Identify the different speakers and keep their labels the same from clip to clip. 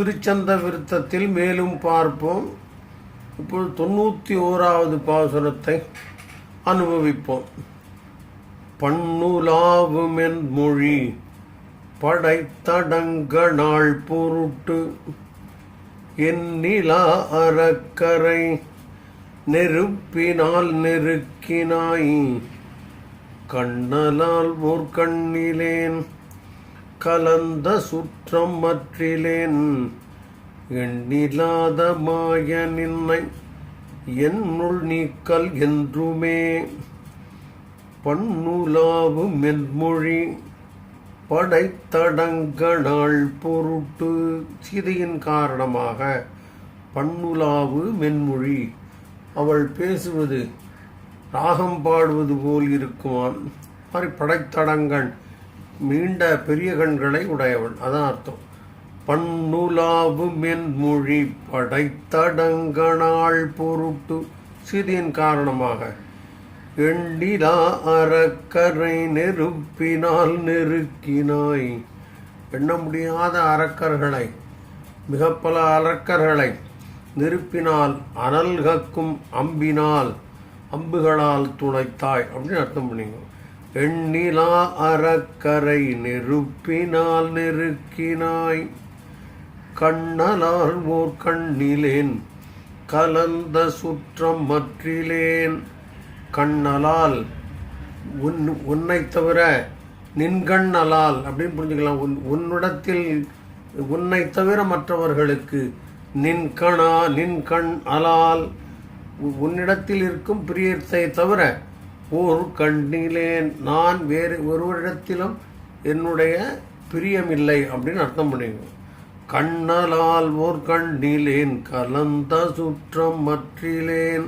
Speaker 1: திருச்சந்த விருத்தத்தில் மேலும் பார்ப்போம். இப்பொழுது தொண்ணூற்றி ஓராவது பாசுரத்தை அனுபவிப்போம். பண்ணுலாவுமென் மொழி படைத்தடங்கனாள் பொருட்டு எண்ணிலா அறக்கரை நெருப்பினால் நெருக்கினாய். கண்ணலால் ஓர் கண்ணிலேன் கலந்த சுற்றம் மற்றிலேன் எண்ணிலாத மாய நின்னை என்னுள் நீக்கல் என்றுமே. பண்ணுலாவு மென்மொழி படைத்தடங்கனாள் பொருட்டு சீதையின் காரணமாக பண்ணுலாவு மென்மொழி அவள் பேசுவது ராகம் பாடுவது போல் இருக்குமான் மாதிரி படைத்தடங்கன் நீண்ட பெரிய கண்களை உடையவன் அதான் அர்த்தம். பண்ணுலாவு மென்மொழி படைத்தடங்கனாள் பொருட்டு சிதியின் காரணமாக எண்ணிலா அறக்கரை நெருப்பினால் நெருக்கினாய். எண்ண முடியாத அரக்கர்களை மிக பல அரக்கர்களை நெருப்பினால் அனல் கக்கும் அம்பினால் அம்புகளால் துளைத்தாய் அப்படின்னு அர்த்தம் பண்ணிங்க எண்ணிலா அறக்கரை நெருப்பினால் நெருக்கினாய். கண்ணலால் ஓர் கண்ணிலேன் கலந்த சுற்றம் மற்றிலேன். கண்ணலால் உன் உன்னை தவிர நின்கண்ணலால் அப்படின்னு புரிஞ்சுக்கலாம். உன் உன்னிடத்தில் உன்னை தவிர மற்றவர்களுக்கு நின்கணா நின்கண் அலால் உ- உன்னிடத்தில் இருக்கும் பிரியத்தை தவிர ஓர் கண்ணிலேன் நான் வேறு ஒருவரிடத்திலும் என்னுடைய பிரியமில்லை அப்படின்னு அர்த்தம் பண்ணிக்கணும் கண்ணலால் ஓர் கண்ணிலேன் கலந்த சுற்றம் மற்றிலேன்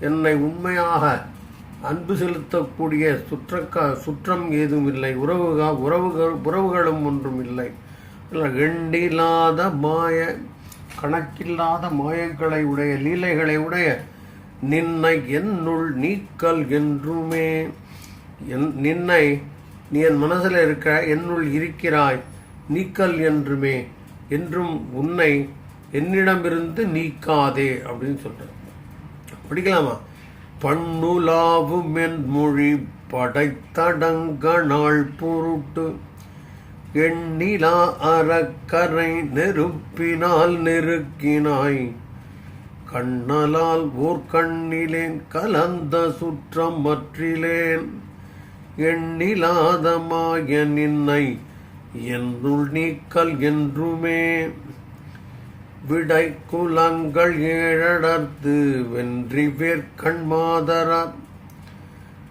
Speaker 1: என்னை உண்மையாக அன்பு செலுத்தக்கூடிய சுற்றக்க சுற்றம் ஏதும் இல்லை உறவுகா உறவுகள் உறவுகளும் ஒன்றும் இல்லை இல்லை, எண்ணில்லாத மாய கணக்கில்லாத மாயங்களை உடைய லீலைகளை உடைய நின்னை என்னுள் நீக்கல் என்றுமே. என் நின்னை நீ என் மனசில் இருக்க என்னுள் இருக்கிறாய் நீக்கல் என்றுமே. என்றும் உன்னை என்னிடமிருந்து நீக்காதே அப்படின்னு சொல்கிறேன் படிக்கலாமா? பண்ணுலாவும் என் மொழி படைத்தடங்கனாள் பொருட்டு எண்ணிலா அறக்கரை நெருப்பினால் நெருக்கினாய். கண்ணலால் ஊர்கண்ணிலேன் கலந்த சுற்றம் மற்றிலேன் எண்ணிலாதமாய நின்னை என்னுள் நீக்கல் என்றுமே. விடை குலங்கள் ஏழடர்த்து வென்றி வேர்க்கண் மாதரா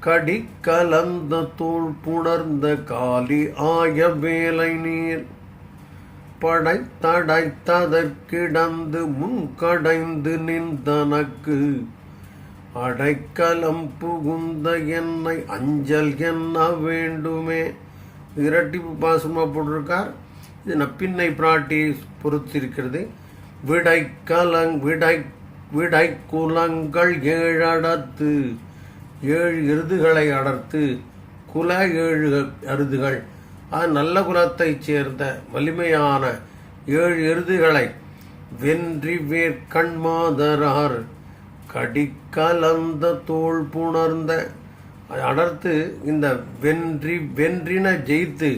Speaker 1: கடிக்கலந்த தோல் புணர்ந்த காலி ஆய வேலை நீர் படைத்தடைத்ததற்கிடந்து முன்கடைந்து நின்றனக்கு அடைக்கலம் புகுந்த என்னை அஞ்சல் என்ன வேண்டுமே? இரட்டிப்பு பாசமா போட்டிருக்கார். இது நப்பின்னை பிராட்டி பொறுத்திருக்கிறது. விடைக்கலங் கலங் விடை விடை குலங்கள் ஏழடத்து ஏழு எருதுகளை அடர்த்து குல ஏழு அருதுகள். அது நல்ல குலத்தைச் சேர்ந்த வலிமையான ஏழு எருதுகளை வென்றி வேர்க்கண்மாதரார் கடிக்கலந்த தோல் புணர்ந்த. அடர்த்து இந்த வென்றி வென்றின ஜெயித்து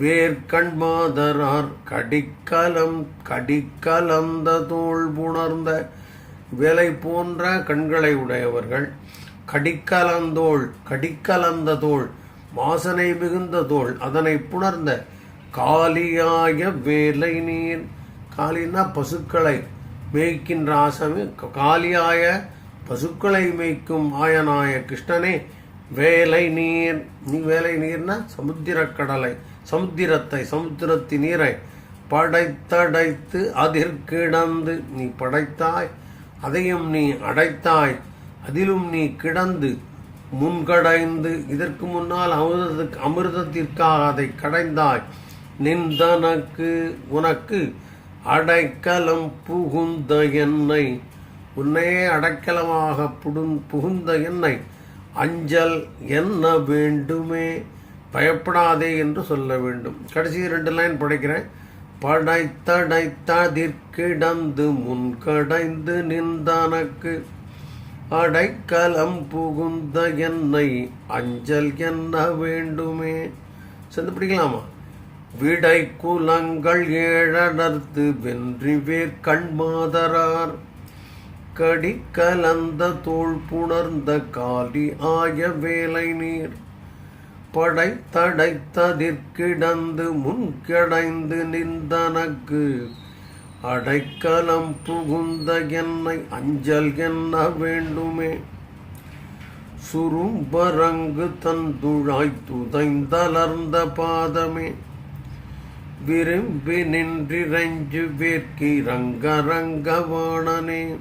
Speaker 1: வேர்க்கண்மாதரார் கடிக்கலம் கடிக்கலந்த தோள் புணர்ந்த வேலை போன்ற கண்களை உடையவர்கள். கடிக்கலந்தோள் கடிக்கலந்த தோள் வாசனை மிகுந்த தோல் அதனை புணர்ந்த காலியாய வேலை நீர். காலின்னா பசுக்களை மேய்க்கின்ற ஆசமி காலியாய பசுக்களை மேய்க்கும் ஆயனாய கிருஷ்ணனே வேலை நீர். நீ வேலை நீர்னா சமுத்திரக்கடலை சமுத்திரத்தை சமுத்திரத்தின் நீரை படைத்தடைத்து அதிர்கிடந்து நீ படைத்தாய். அதையும் நீ அடைத்தாய் அதிலும் நீ கிடந்து முன்கடைந்து இதற்கு முன்னால் அமிர்தத்துக்கு அமிர்தத்திற்காக அதை கடைந்தாய். நின்றனக்கு உனக்கு அடைக்கலம் புகுந்த என்னை உன்னையே அடைக்கலமாக புடுந் புகுந்த என்னை அஞ்சல் என்ன வேண்டுமே பயப்படாதே என்று சொல்ல வேண்டும். கடைசி ரெண்டு லைன் படிக்கிறேன். படைத்தடைத்ததிற்கிடந்து முன்கடைந்து நின்றனக்கு அடைக்கலம் புகுந்த என்னை அஞ்சல் என்ன வேண்டுமே? சென்று பிடிக்கலாமா? விடை குலங்கள் ஏழடர்த்து வென்றி வேர் கண்மாதரார். கடி கலந்த தோல் புணர்ந்த காலி ஆய வேலை நீர். படை முன் கிடைந்து நின்றனக்கு அடைக்கலம் புகுந்த என்னை அஞ்சல் என்ன வேண்டுமே? சுரும்பரங்கு தந்துழாய் துதைந்தலர்ந்த பாதமே. விரும்பி நின்றிரஞ்சு வேர்க்கி ரங்கரங்கவாணனே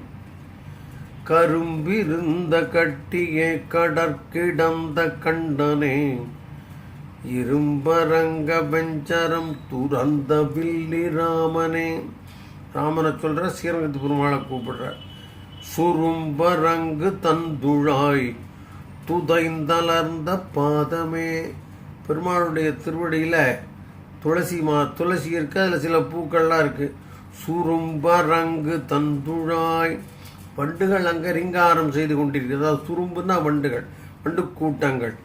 Speaker 1: கரும்பிருந்த கட்டியே கடற்கிடந்த கண்டனே. இரும்பரங்க வெஞ்சரம் துறந்த வில்லி ராமனை சொல்கிற ஸ்ரீரங்கத்து பெருமாளை கூப்பிடுற. சுரும்பரங்கு தந்துழாய் துதைந்தலர்ந்த பாதமே. பெருமாளுடைய திருவடியில் துளசி மா துளசி இருக்கு அதில் சில பூக்கள்லாம் இருக்கு. சுரும்பரங்கு தந்துழாய். வண்டுகள் அங்கே ரிங்காரம் செய்து கொண்டிருக்கிறது. அதாவது சுரும்புன்னா வண்டுகள் வண்டு கூட்டங்கள்.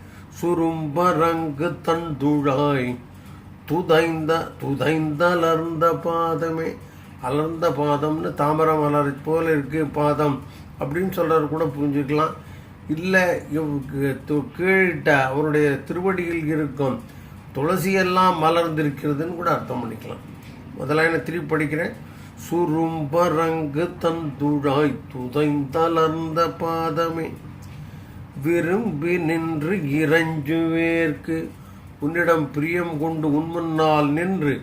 Speaker 1: சுரும்பரங்கு தந்துழாய் துதைந்த துதைந்தலர்ந்த பாதமே. அலர்ந்த பாதம்னு தாமரை மலர் போல இருக்குது பாதம். அப்படின்னு சொல்கிறது கூட புரிஞ்சுக்கலாம். இல்லை கீழிட்ட அவருடைய திருவடியில் இருக்கும் துளசியெல்லாம் மலர்ந்திருக்கிறதுன்னு கூட அர்த்தம் பண்ணிக்கலாம். முதல்ல திருப்பி படிக்கிறேன். சுரும்பரங்கு தந்துழாய் துதைந்தலர்ந்த பாதமே. விரும்பி நின்று இறஞ்சுவேற்கு. உன்னிடம் பிரியம் கொண்டு உன்முன்னால் நின்று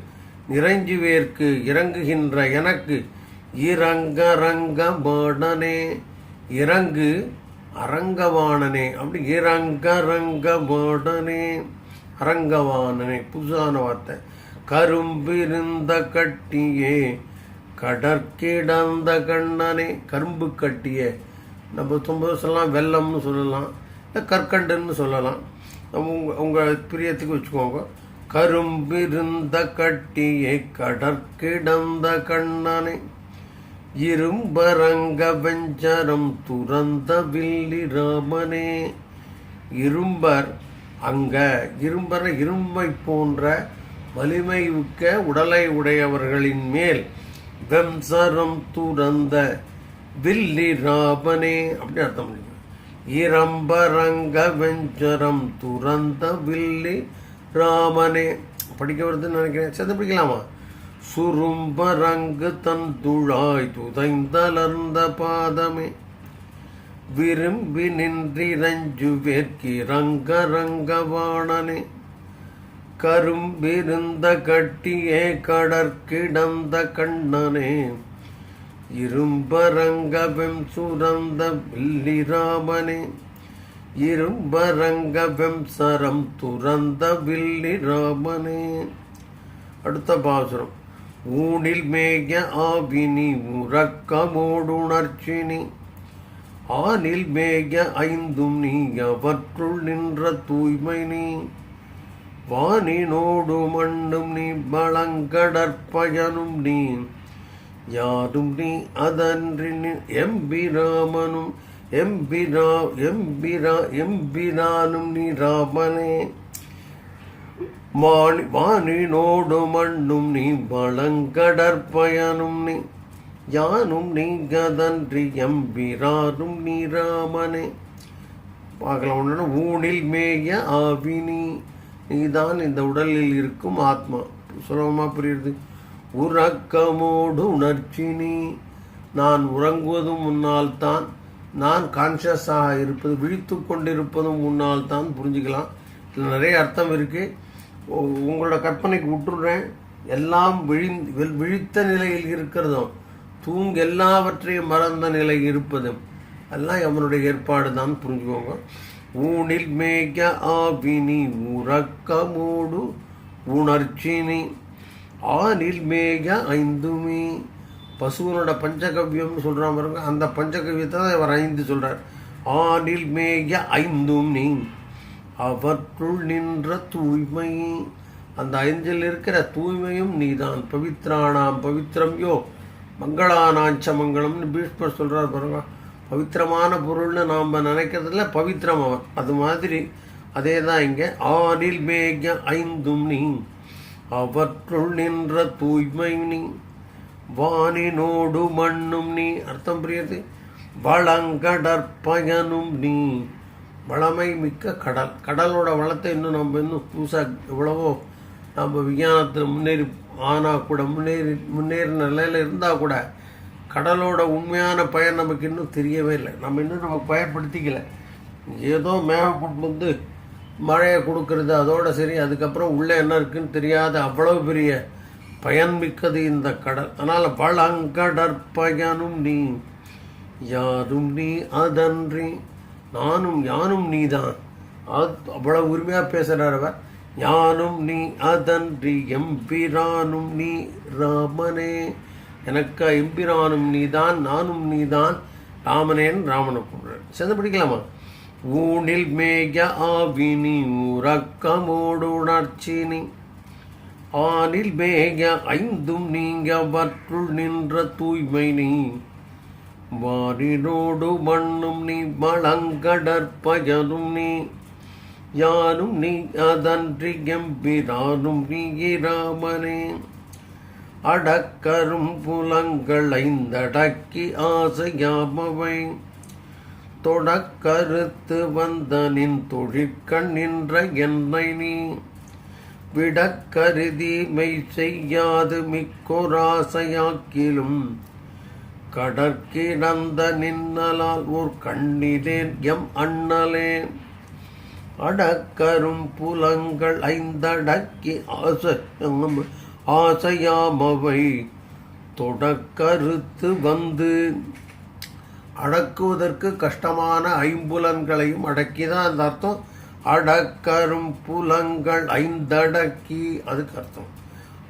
Speaker 1: நிறைஞ்சுவேர்க்கு இறங்குகின்ற எனக்கு இறங்க ரங்க மாடனே இறங்கு அரங்கவாணனே அப்படி இறங்க ரங்க மாடனே அரங்கவாணனே புதுசான வார்த்தை. கரும்பிருந்த கட்டியே கடற்கிடந்த கண்ணனே. கரும்பு கட்டிய நம்ம ரொம்ப சொல்லலாம் வெள்ளம்னு சொல்லலாம் இல்லை கற்கண்டுன்னு சொல்லலாம். நம்ம உங்கள் உங்கள் பிரியத்துக்கு வச்சுக்கோங்க. கரும்பிருந்த கட்டியை கடற்கிடந்த கண்ணனை. இரும்பரங்க வெஞ்சரம் துறந்த வில்லி ராமனே. இரும்பர் அங்க இரும்பர இரும்பை போன்ற வலிமை மிக்க உடலை உடையவர்களின் மேல் வெம்சரம் துறந்த வில்லி ராமனே. அப்படின்னு அர்த்தம் இரம்பரங்க வெஞ்சரம் துறந்த வில்லி ராமனே படிக்க வருதுன்னு நினைக்கிறேன். சேர்ந்து படிக்கலாமா? சுரும்பரங்கு தன் துழாய் துதைந்தலர்ந்த பாதமே. விரும்பி நின்றிரஞ்சு வேர்க்கி ரங்க ரங்கவாணனே கரும்பிருந்த கட்டியே கடற்கிடந்த கண்ணனே. இரும்பரங்கவெம் சுரந்த வில்லிராமனே இரும்பரங்கவெம் சரம் துறந்த வில்லிராமனே அடுத்த பாசுரம். ஊனில் மேய ஆவினி உறக்கமோடுணர்ச்சினி. ஆனில் மேய ஐந்தும் நீ அவற்றுள் நின்ற தூய்மை நீ வானினோடு மண்ணும் நீ பழங்கடற்பயனும் நீ. யாரும் நீ அதன்றி நீ எம்பிராமனும் எம்பிரா எம்பிரா எம்பிரானும் நீ ராமனே. வாணி வானினோடு மண்ணும் நீ வளங்கடற்பயனும் நீ. யானும் நீ கதன்றி எம்பிரானும் நீ ராமனே. பார்க்கலாம் ஒன்று ஊனில் மேய ஆவினி நீதான் இந்த உடலில் இருக்கும் ஆத்மா. சுலபமாக புரியுது உறக்கமோடு உணர்ச்சி நீ. நான் உறங்குவதும் முன்னால் தான். நான் கான்ஷியஸாக இருப்பது விழித்து கொண்டிருப்பதும் முன்னால் தான் புரிஞ்சுக்கலாம். இதில் நிறைய அர்த்தம் இருக்குது உங்களோட கற்பனைக்கு விட்டுடுறேன். எல்லாம் விழி விழித்த நிலையில் இருக்கிறதும் தூங்க எல்லாவற்றையும் மறந்த நிலை இருப்பதும் எல்லாம் அவனுடைய ஏற்பாடு தான் புரிஞ்சுக்கோங்க. ஊனில் மேக ஆவினி உறக்கமோடு உணர்ச்சினி. ஆனில் மேக ஐந்துமி. பசுவனோட பஞ்சகவ்யம்னு சொல்கிறா பாருங்க. அந்த பஞ்சகவ்யத்தை தான் இவர் ஐந்து சொல்கிறார் ஆனில் மேய ஐந்தும் நீ. அவற்றுள் நின்ற தூய்மை. அந்த ஐந்தில் இருக்கிற தூய்மையும் நீதான். பவித்ரானாம் பவித்ரம் யோ. மங்களானாஞ்ச மங்களம்னு பீஷ்மர் சொல்கிறார் பாருங்க. பவித்திரமான பொருள்னு நாம் நினைக்கிறதுல பவித்திரம் அவன் அது மாதிரி. அதே தான் இங்கே. ஆனில் மேய ஐந்தும் நீ. அவற்றுள் நின்ற தூய்மை நீ. வானினோடு மண்ணும் நீ அர்த்தம் புரியுது? வளங்கடற்பயனும் நீ. வளமை மிக்க கடல். கடலோட வளத்தை இன்னும் நம்ம இன்னும் புதுசாக எவ்வளவோ நம்ம விஞ்ஞானத்தில் முன்னேறி ஆனால் கூட முன்னேறி முன்னேறின நிலையில் இருந்தால் கூட கடலோட உண்மையான பயன் நமக்கு இன்னும் தெரியவே இல்லை. நம்ம இன்னும் நம்ம பயன்படுத்திக்கல. ஏதோ மேகம் கொண்டு வந்து மழையை கொடுக்கறது அதோட சரி அதுக்கப்புறம் உள்ளே என்ன இருக்குன்னு தெரியாத அவ்வளவு பெரிய பயன் மிக்கது இந்த கடல். அதனால் பழங்கடற்பயனும் நீ யாரும் நீ அதன்றி நானும் யானும் நீதான். அது அவ்வளவு உரிமையாக பேசுகிறார் அவர். யானும் நீ அதன்றி எம்பிரானும் நீ ராமனே. எனக்கு எம்பிரானும் நீதான் நானும் நீதான் ராமனேன் ராமனை கூடுறார் சேர்ந்து படிக்கலாமா? ஊனில் மேய ஆவினி உறக்கமோடு உணர்ச்சினி ஆனில் மேய ஐந்தும் நீங்க வற்றுள் நின்ற தூய்மை நீ. வாரினோடு மண்ணும் நீ மலங்கடற்பயனும் நீ. யானும் நீ அதன்றி எம்பிரானும் நீ ராமனே அடக்கரும் புலங்கள் ஐந்தடக்கி ஆசையாமவை. தொடக்கருத்து வந்த நின் தொழிற்கண் நின்ற என்னை நீ. விடக்கருதி மெய் செய்யாது மிக்கொராசையாக்கிலும். கடற்கிடந்த நின்னலால் ஓர் கண்ணிலேன் எம் அண்ணலே அடக்கரும் புலங்கள் ஐந்தடக்கி ஆசையாம் ஆசையாமவை. தொடக்கருத்து வந்து அடக்குவதற்கு கஷ்டமான ஐம்புலன்களையும் அடக்கிதான் அந்த அர்த்தம் அடக்கரும் புலங்கள் ஐந்தடக்கி அதுக்கு அர்த்தம்.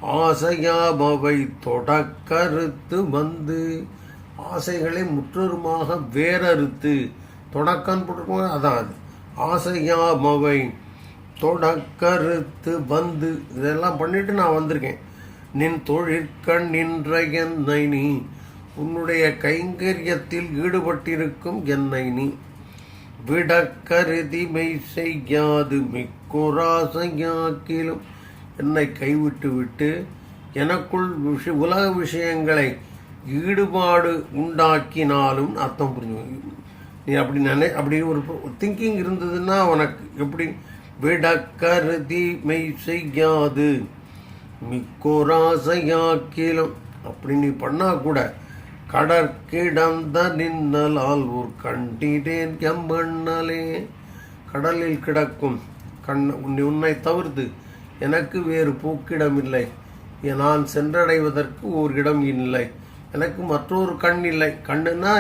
Speaker 1: ஆசையாமவை தொடக்கருத்து வந்து ஆசைகளை முற்றுருமாக வேறறுத்து தொடக்கம் போட்டிருக்கோம் அதான் அது. ஆசையாமவை தொடக்கருத்து வந்து இதெல்லாம் பண்ணிட்டு நான் வந்திருக்கேன். நின் தொழிற்கண் நின்ற என்னை நீ உன்னுடைய கைங்கரியத்தில் ஈடுபட்டிருக்கும் என்னை நீ. விடக்கருதிமை மெய் செய்யாது மிக்குராசையாக்கிலும். என்னை கைவிட்டு விட்டு எனக்குள் விஷ உலக விஷயங்களை ஈடுபாடு உண்டாக்கினாலும் அர்த்தம் புரிஞ்சு நீ அப்படி நினை அப்படி ஒரு திங்கிங் இருந்ததுன்னா உனக்கு எப்படி? விடக்கருதி மெய் செய்யாது மிக்கோராசையாக்கிலும். அப்படி நீ பண்ணால் கூட கடற்கிடந்த நின்னலால் ஊர் கண்டிடேன் எம்மண்ணலே. கடலில் கிடக்கும் கண் உன்னை உன்னை தவிர்த்து எனக்கு வேறு பூக்கிடமில்லை. நான் சென்றடைவதற்கு ஒரு இடம் இல்லை. எனக்கு மற்றொரு கண் இல்லை. கண்ணுன்னா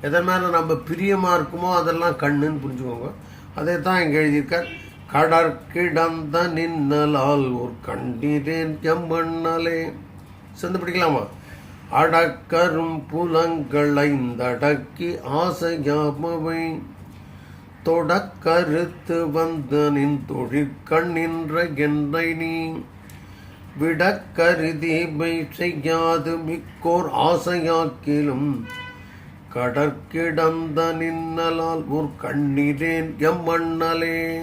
Speaker 1: எதன் மேலே நம்ம பிரியமாக இருக்குமோ அதெல்லாம் கண்ணுன்னு புரிஞ்சுக்கோங்க. அதே தான் இங்கே எழுதியிருக்கார். கடற்கிடந்த நின்னலால் ஒரு கண்டிரேன் எம்மண்ணலே. சேர்ந்து பிடிக்கலாமா? அடக்கரும் புலங்களைந்தடக்கி ஆசையாமவை தொடக்கருத்து வந்த நின் தொழிற்கண் நின்ற என்னை நீ. விடக்கருதீமை செய்யாது மிக்கோர் ஆசையாக்கிலும். கடற்கிடந்த நின்னலால் ஒரு கண்ணீரேன் எம்மண்ணலே